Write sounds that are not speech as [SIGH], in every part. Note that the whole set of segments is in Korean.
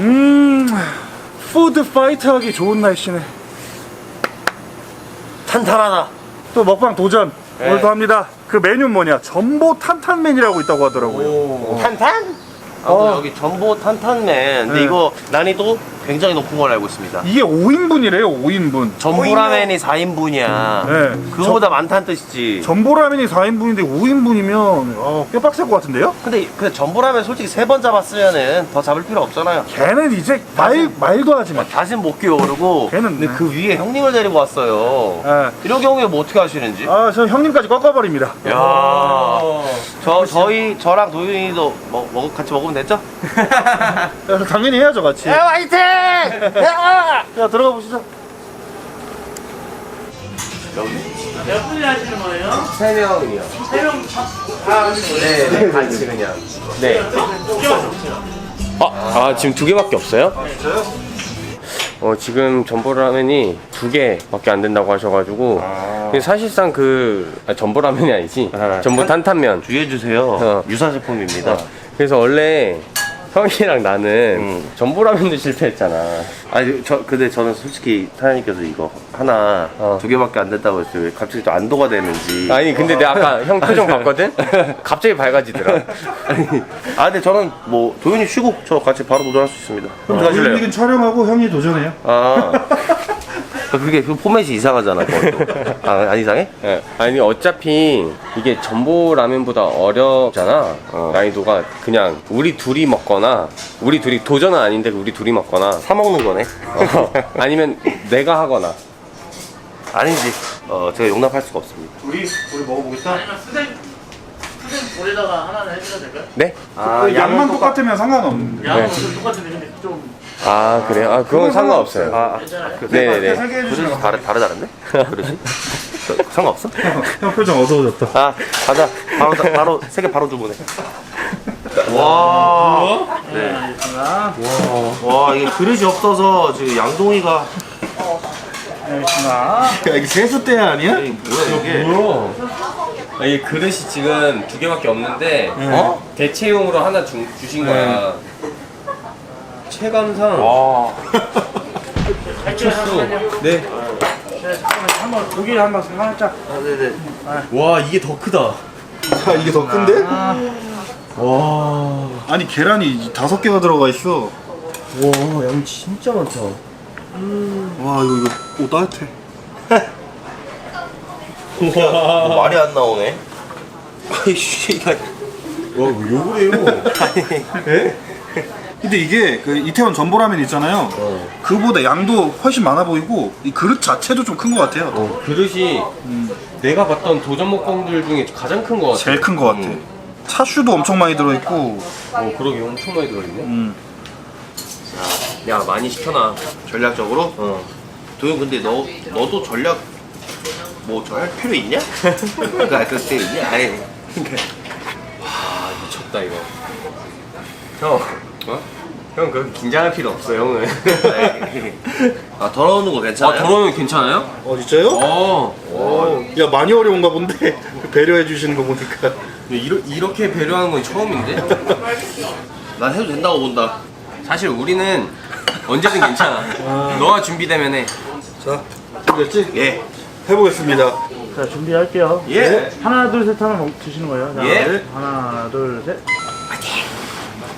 음, 푸드 파이트 하기 좋은 날씨네. 탄탄하다. 또 먹방 도전 네. 오늘도 합니다. 그 메뉴 뭐냐? 전보 탄탄맨이라고 있다고 하더라고요. 탄탄? 아, 또 여기 전보 탄탄맨. 근데 네. 이거 난이도 굉장히 높은 걸 알고 있습니다. 이게 5인분이래요, 5인분. 전보라면이 4인분이야. 네. 그거보다 많다는 뜻이지. 전보라면이 4인분인데 5인분이면 어, 꽤 빡셀 것 같은데요? 근데 그 전보라면 솔직히 세 번 잡았으면은 더 잡을 필요 없잖아요. 걔는 이제 말, 말도 하지 마. 다신 못 끼어오르고. 걔는 근데 그 위에 형님을 데리고 왔어요. 아, 이런 경우에 뭐 어떻게 하시는지? 아, 저 형님까지 꺾어버립니다. 야, 저 저희 저랑 도윤이도 먹, 먹 같이 먹으면 됐죠? 야, [LAUGHS] 당연히 해야죠, 같이. 야 화이팅! 야! 자, 들어가 보시죠. 몇 분이 하시는 거예요? 세 명이요. 세명 다 하시는 거예요? 네, 네, 같이 그냥. 네. 아, 아 지금 두 개밖에 없어요? 어 지금 전보라면이 두 개밖에 안 된다고 하셔가지고 근데 사실상 그 아, 전보라면이 아니지 전보 탄탄면 주의해 주세요. 어. 유사 제품입니다. 그래서 원래 형이랑 나는 음. 전보라면도 실패했잖아 아니 저 근데 저는 솔직히 타연님께서 이거 하나 어. 두 개밖에 안 된다고 했어요. 왜 갑자기 또 안도가 되는지. 아니 근데 내가 아까 형 표정 봤거든? [LAUGHS] 갑자기 밝아지더라 아니, 아 근데 저는 뭐 도현이 쉬고 저 같이 바로 도전할 수 있습니다. 어떻게 하실래요? 우리는 촬영하고 형이 도전해요. 아 [LAUGHS] 그게 그 포맷이 이상하잖아. 그것도. [LAUGHS] 아, 안 이상해? 예. 아니 어차피 이게 전보 라면보다 어렵잖아 어. 난이도가 그냥 우리 둘이 먹거나 우리 둘이 도전은 아닌데 우리 둘이 먹거나 사 먹는 거네. 어, [LAUGHS] 아니면 내가 하거나 아니지. 어 제가 용납할 수가 없습니다. 우리, 우리 먹어보겠다. 아니면 수생 수생 볼에다가 하나는 해주셔도 될까요? 네? 그 양만 똑같으면 상관없는데. 양은 좀 똑같은데 근데 좀 아 그래요? 아 그건 상관없어요 아, 괜찮아요. 네네네 세개 해주시면 다르 다르다는데? [LAUGHS] 저- 상관없어? 형 표정 어두워졌다. 아 가자. 바로 바로 세개 바로 주문해. 와. 네. 알겠습니다. 와 이게 그릇이 없어서 지금 양동이가. 야, 이게 세수대 아니야? 이게 뭐야 이게? 뭐야? 아, 이게 그릇이 지금 두 개밖에 없는데 어? 대체용으로 하나 주, 주신 거야 체감상 미쳤어 [LAUGHS] 네. 한번 고기를 한번 살짝. 아 네네. 와 이게 더 크다 아, 이게 더 큰데? 와 아니, 계란이 다섯 개가 들어가 있어. 와, 양 진짜 많다. 와, 이거, 이거, 오, 따뜻해. 뭐 말이 안 나오네. 아이씨 이거 와, 왜 욕을 해요? [LAUGHS] 근데 이게 그 이태원 전보라면 있잖아요. 그보다 양도 훨씬 많아 보이고 이 그릇 자체도 좀 큰 것 같아요. 어, 그릇이 내가 봤던 도전 먹방들 중에 가장 큰거 같아. 제일 큰 것 같아. 차슈도 엄청 많이 들어있고. 어, 그러게 엄청 많이 들어있네. 음. 야, 많이 시켜놔. 전략적으로? 어. 도현 근데 너 너도 전략 뭐 저 할 필요 있냐? [LAUGHS] 그러니까 그때 있냐? 아니 아, 미쳤다, 이거. 형. 어? 형, 그렇게 긴장할 필요 없어, 형은. [LAUGHS] 아 더러우는 거 괜찮아요? 아, 더러우면 괜찮아요? 어 진짜요? 어. 어, 야 많이 어려운가 본데 [LAUGHS] 배려해 주시는 거 보니까. 이러, 이렇게 배려하는 건 처음인데? [LAUGHS] 난 해도 된다고 본다. 사실 우리는 언제든 괜찮아. 너가 준비되면 해. 자, 준비됐지? 예. 해보겠습니다. 자 준비할게요. 예. 하나 둘 셋 하면 먹- 드시는 거예요. 자, 예. 하나 둘 셋.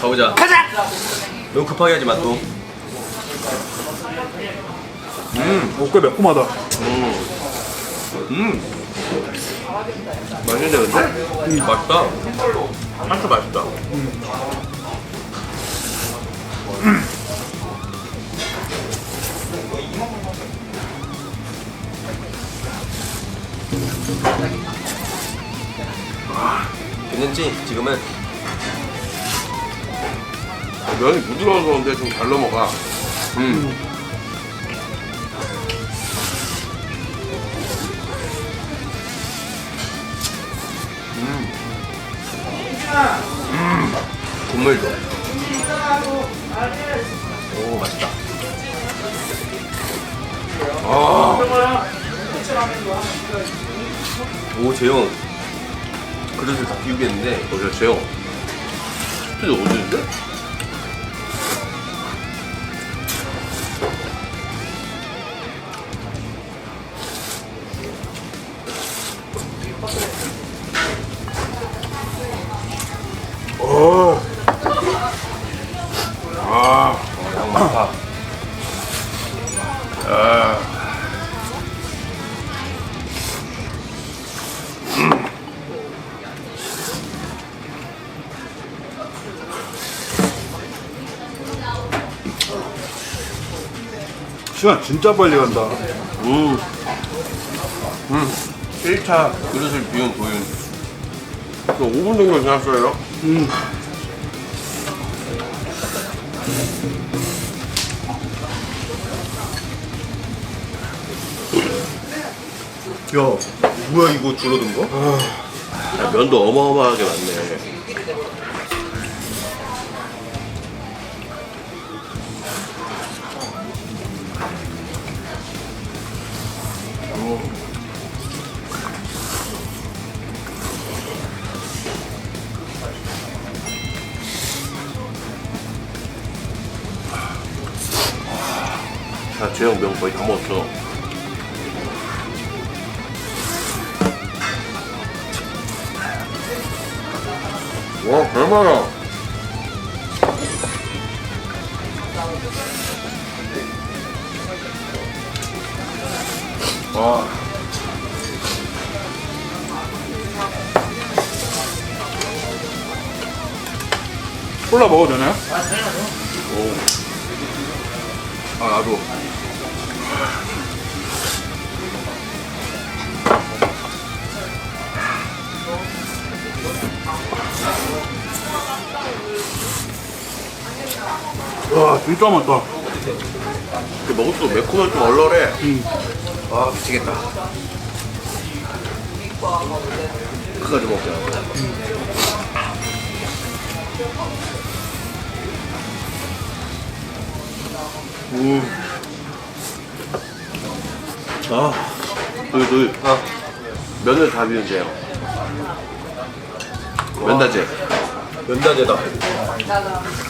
가보자. 가자! 너무 급하게 하지 마, 또. 오, 꽤 매콤하다. 음. 맛있는데 근데? 음, 맛있다. 한타 맛있다. 아, 괜찮지? 지금은? 면이 부드러워서 그런데 좀 잘 넘어가. 음. 음. 국물도. 오, 맛있다. 아. 오, 재영. 그릇을 다 비우겠는데. 어, 저 재영. 근데 어디인데? 아, 양 많다. 시간 진짜 빨리 간다. 음. 음. 1차 그릇을 비운 도윤. 5분 정도 지났어요. 야 뭐야 이거 줄어든 거? 야, 면도 어마어마하게 많네 자, 재영 면 거의 다 먹었어. 와, 대박이야. 와. 콜라 먹어도 되나요? 아, 나도. 와, 진짜 맛있다. 그 먹을수록 매콤한 좀 얼얼해. 아, 미치겠다. 끝까지 먹자. 음. 아, 그, 그, 아, 면을 다 비운대요. 면다제. 면다제다.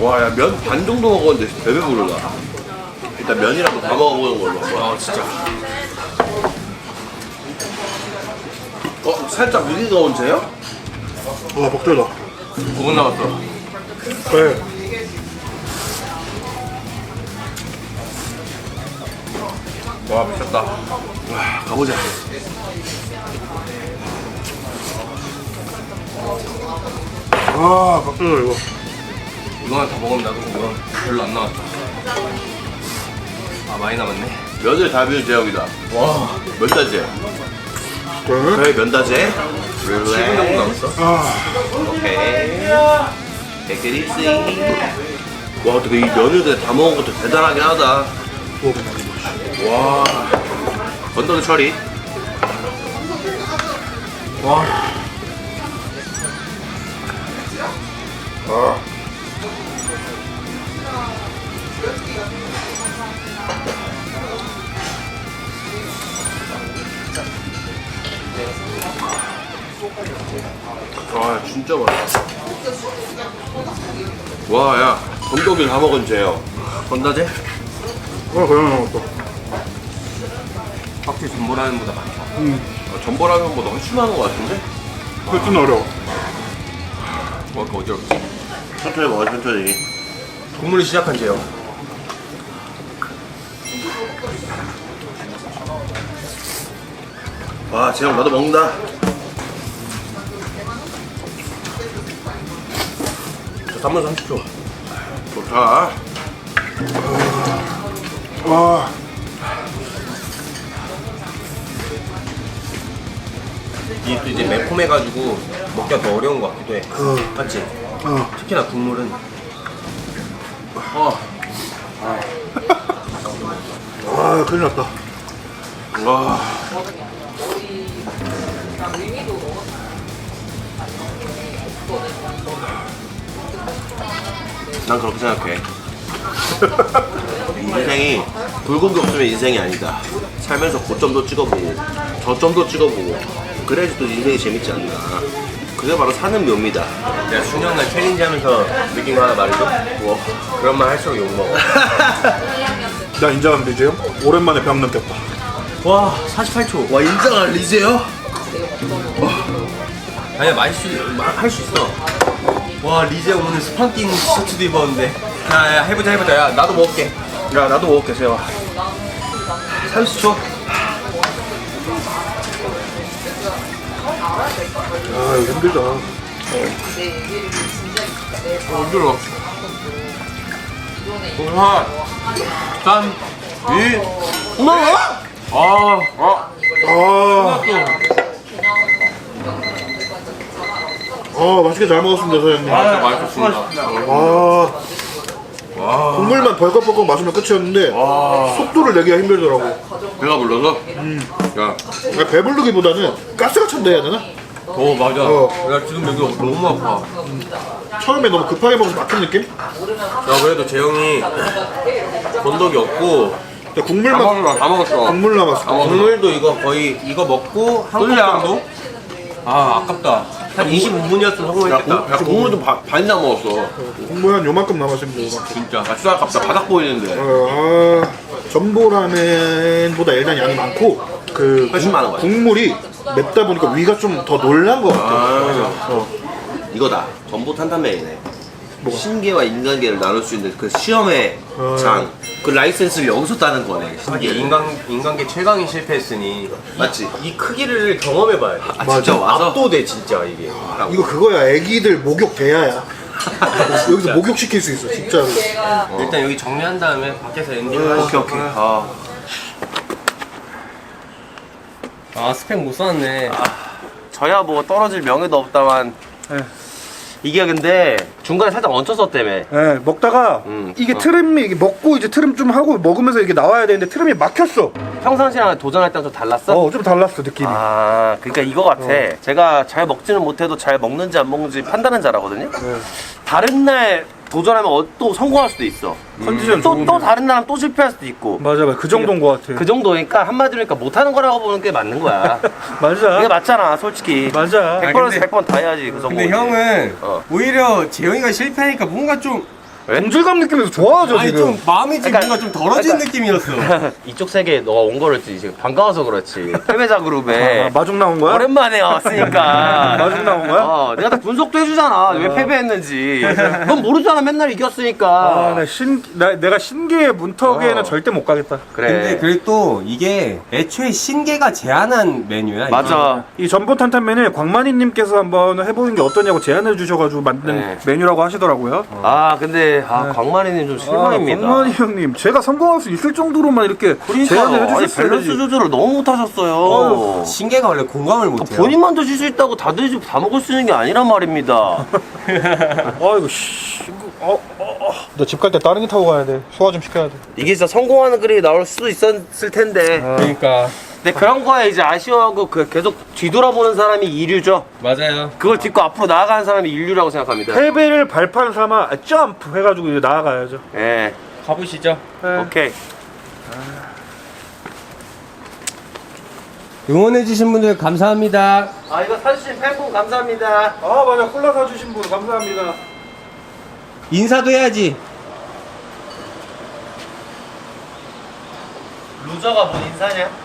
와, 야, 면 반 정도 먹었는데 배배 부르다. 일단 면이라도 다 먹어보는 걸로. 와, 진짜. 어, 살짝 무게가 온세요? 와, 먹자다. 5분 남았어. 네. 와, 미쳤다. 와, 가보자. 아, 먹자다, 이거. 이거만 다 먹으면 나도 이거 별로 안 남았다. 아, 많이 남았네. 면을 다 비운 제형이다. 와, 면다제. 네. 저희 면다제. 7분 정도 남았어. 아, 오케이. Take it easy. 와, 근데 이 면을 그냥 다 먹은 것도 대단하긴 하다. 와. 건더기 처리. 와. 아. 와, 진짜 맛있다. 와, 야. 건더기 다 먹은 제요. 건다제? 와, 그냥 먹었다. 확실히 전보라면보다 많다. 아, 전보라면보다 훨씬 많은 것 같은데? 훨씬 어려워. 와, 그 어지럽지? 천천히 먹어, 천천히. 국물이 시작한 제요. 와, 재영 나도 먹는다. 저 3분 30초. 좋다. 와. 이게 또 이제 매콤해가지고 먹기가 더 어려운 것 같기도 해. 어. 맞지? 어. 특히나 국물은. 어. 와, 큰일 났다. 와. 난 그렇게 생각해. [LAUGHS] 인생이 붉은 게 없으면 인생이 아니다. 살면서 고점도 찍어보고 저점도 찍어보고 그래야지 또 인생이 재밌지 않나. 그게 바로 사는 묘입니다. 내가 수년간 챌린지 하면서 느낀 거 하나 말해줘? 뭐 그런 말 할수록 욕먹어 [LAUGHS] 나 이제 형 오랜만에 병 느꼈다. 와 48초 와 인정할 리제요? 아니야 할수 있어 와 리제 오늘 스판킹 셔츠도 입었는데 야, 야 해보자 해보자 야 나도 먹을게 야 나도 먹을게 세와. 30초 아 이거 힘들다. 힘들어. 하나 3 2 엄마 아, 아. 아, 아 맛있게 잘 먹었습니다 사장님. 아, 맛있었습니다. 아, 국물만 벌컥벌컥 마시면 끝이었는데 속도를 내기가 힘들더라고. 배가 불러서? 야 그러니까 배부르기보다는 가스가 찬다 해야 되나? 어 맞아 어. 나 지금 여기 너무 아파 처음에 너무 급하게 먹어서 막힌 느낌? 야 그래도 재영이 건더기 없고 근데 다 국물만 먹었어 다 먹었어 국물 남았어. 국물도 이거 거의 이거 먹고 한컵 정도? 아 아깝다 한 25분이었으면 야, 성공했겠다 국- 야 국물도 바- 반이나 먹었어. 국물 한 요만큼 남았습니다. 진짜 야 수다 아깝다. 바닥 보이는데. 어, 아, 전보라면보다 일단 양이 많고 그 훨씬 국- 많은 거야. 국물이 맵다 보니까 위가 좀 더 놀란 것 같아. 이거다. 전부 탄탄면이네. 신계와 인간계를 나눌 수 있는 그 시험의 장. 그 라이센스를 여기서 따는 거네. 이게 인간 인간계 최강이 실패했으니 맞지? 이 크기를 경험해봐야 돼. 아 진짜 와서 압도돼 진짜 이게. 이거 그거야. 애기들 목욕 대야야. [LAUGHS] 여기서 목욕 시킬 수 있어, 진짜로. 일단 여기 정리한 다음에 밖에서 엔딩을 오케이 오케이. 아, 아 스펙 못 썼네. 저야 뭐 떨어질 명예도 없다만. 이게 근데 중간에 살짝 얹혔었다며. 네, 먹다가 음. 이게 트림이 이게 먹고 이제 트림 좀 하고 먹으면서 이게 나와야 되는데 트림이 막혔어. 평상시랑 도전할 때랑 좀 달랐어? 어, 좀 달랐어 느낌이. 아, 그러니까 이거 같아. 제가 잘 먹지는 못해도 잘 먹는지 안 먹는지 판단은 잘하거든요. 다른 날 도전하면 어- 또 성공할 수도 있어. 컨디션 또, 좋은 또 날. 다른 날은 또 실패할 수도 있고. 맞아, 맞아. 그 정도인 것 같아. 그 정도니까 한마디로 그러니까 못하는 거라고 보는 게 맞는 거야. [LAUGHS] 맞아. 그게 맞잖아, 솔직히. 맞아. 100번에서 근데- 100번 다 해야지, 그 성공. 근데 형은 어. 오히려 재영이가 실패하니까 뭔가 좀 동질감 느낌에서 좋아하죠 아니 지금. 좀 마음이 좀 그러니까- 뭔가 좀 덜어진 그러니까- 느낌이었어. [LAUGHS] 이쪽 세계에 너가 온 거랬지. 지금 반가워서 그렇지. 패배자 그룹에. 아, 마중 나온 거야? 오랜만에 왔으니까. [LAUGHS] 마중 나온 거야? 어, 내가 다 분석도 해주잖아. 왜 패배했는지. 넌 모르잖아. 맨날 이겼으니까. 아, 나 신, 나, 내가 신기의 문턱에는 어. 절대 못 가겠다. 그래. 근데 그리고 또 이게 애초에 신계가 제안한 메뉴야. 이게. 맞아. 이 전보 탄탄면을 광만이님께서 한번 해보는 게 어떠냐고 제안을 주셔가지고 만든 네. 메뉴라고 하시더라고요. 아, 근데, 아, 광만이님 좀 실망입니다. 아, 광만이 형님, 제가 성공할 수 있을 정도로만 이렇게 제안을 그러니까 아니, 해주셨어요. 밸런스 조절을 너무 못하셨어요. 신계가 원래 공감을 못해요. 본인만 드실 수 있다고 다들 집 다 먹을 수 있는 게 아니란 말입니다. [LAUGHS] 아이고, 씨. 이거, 어, 어, 어. 너집갈 때 다른 게 타고 가야 돼. 소화 좀 시켜야 돼. 이게 진짜 성공하는 글이 나올 수도 있었을 텐데. 그러니까 근데 그런 거에 이제 아쉬워하고 그 계속 뒤돌아보는 사람이 이류죠. 맞아요. 그걸 딛고 앞으로 나아가는 사람이 인류라고 생각합니다. 패배를 발판 삼아 점프 해가지고 이제 나아가야죠. 예. 가보시죠. 네. 오케이. 응원해주신 분들 감사합니다. 아, 이거 사주신 팬분 감사합니다. 아, 맞아. 콜라 사주신 분 감사합니다. 인사도 해야지. 루저가 뭔 인사냐?